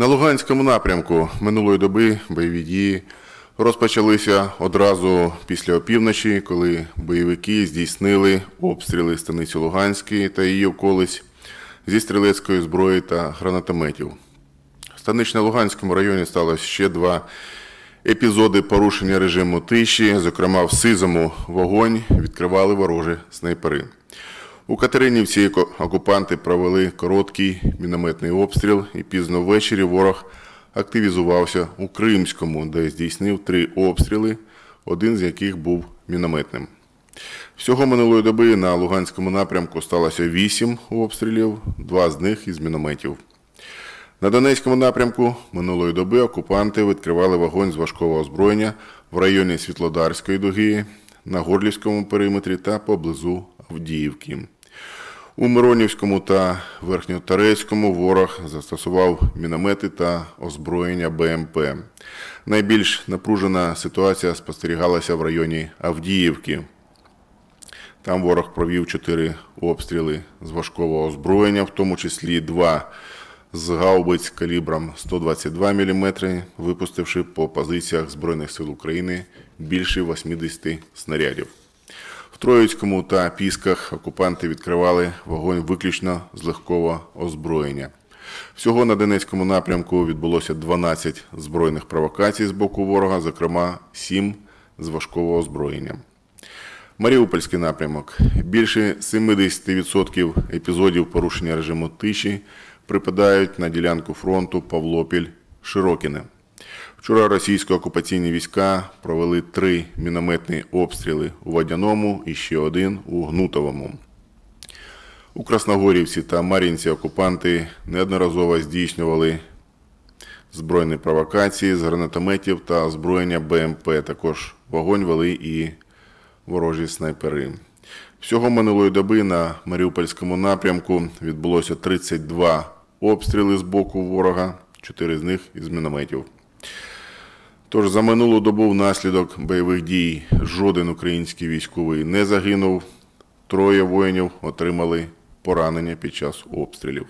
На Луганському напрямку минулої доби бойові дії розпочалися одразу після опівночі, коли бойовики здійснили обстріли станиці Луганської та її околиць зі стрілецької зброї та гранатометів. В Станично-Луганському районі сталося ще два епізоди порушення режиму тиші. Зокрема, в Сизому вогонь відкривали ворожі снайпери. У Катеринівці окупанти провели короткий мінометний обстріл, і пізно ввечері ворог активізувався у Кримському, де здійснив три обстріли, один з яких був мінометним. Всього минулої доби на Луганському напрямку сталося вісім обстрілів, два з них із мінометів. На Донецькому напрямку минулої доби окупанти відкривали вогонь з важкого озброєння в районі Світлодарської дуги, на Горлівському периметрі та поблизу Авдіївки. У Миронівському та Верхньотарецькому ворог застосував міномети та озброєння БМП. Найбільш напружена ситуація спостерігалася в районі Авдіївки. Там ворог провів чотири обстріли з важкого озброєння, в тому числі два з гаубиць калібром 122 мм, випустивши по позиціях Збройних сил України більше 80 снарядів. Троїцькому та Пісках окупанти відкривали вогонь виключно з легкого озброєння. Всього на Донецькому напрямку відбулося 12 збройних провокацій з боку ворога, зокрема 7 з важкого озброєння. Маріупольський напрямок. Більше 70% епізодів порушення режиму тиші припадають на ділянку фронту Павлопіль-Широкіне. Вчора російсько-окупаційні війська провели три мінометні обстріли у Водяному і ще один у Гнутовому. У Красногорівці та Мар'їнці окупанти неодноразово здійснювали збройні провокації з гранатометів та озброєння БМП. Також вогонь вели і ворожі снайпери. Всього минулої доби на Маріупольському напрямку відбулося 32 обстріли з боку ворога, 4 з них із мінометів. Тож за минулу добу внаслідок бойових дій жоден український військовий не загинув. Троє воїнів отримали поранення під час обстрілів.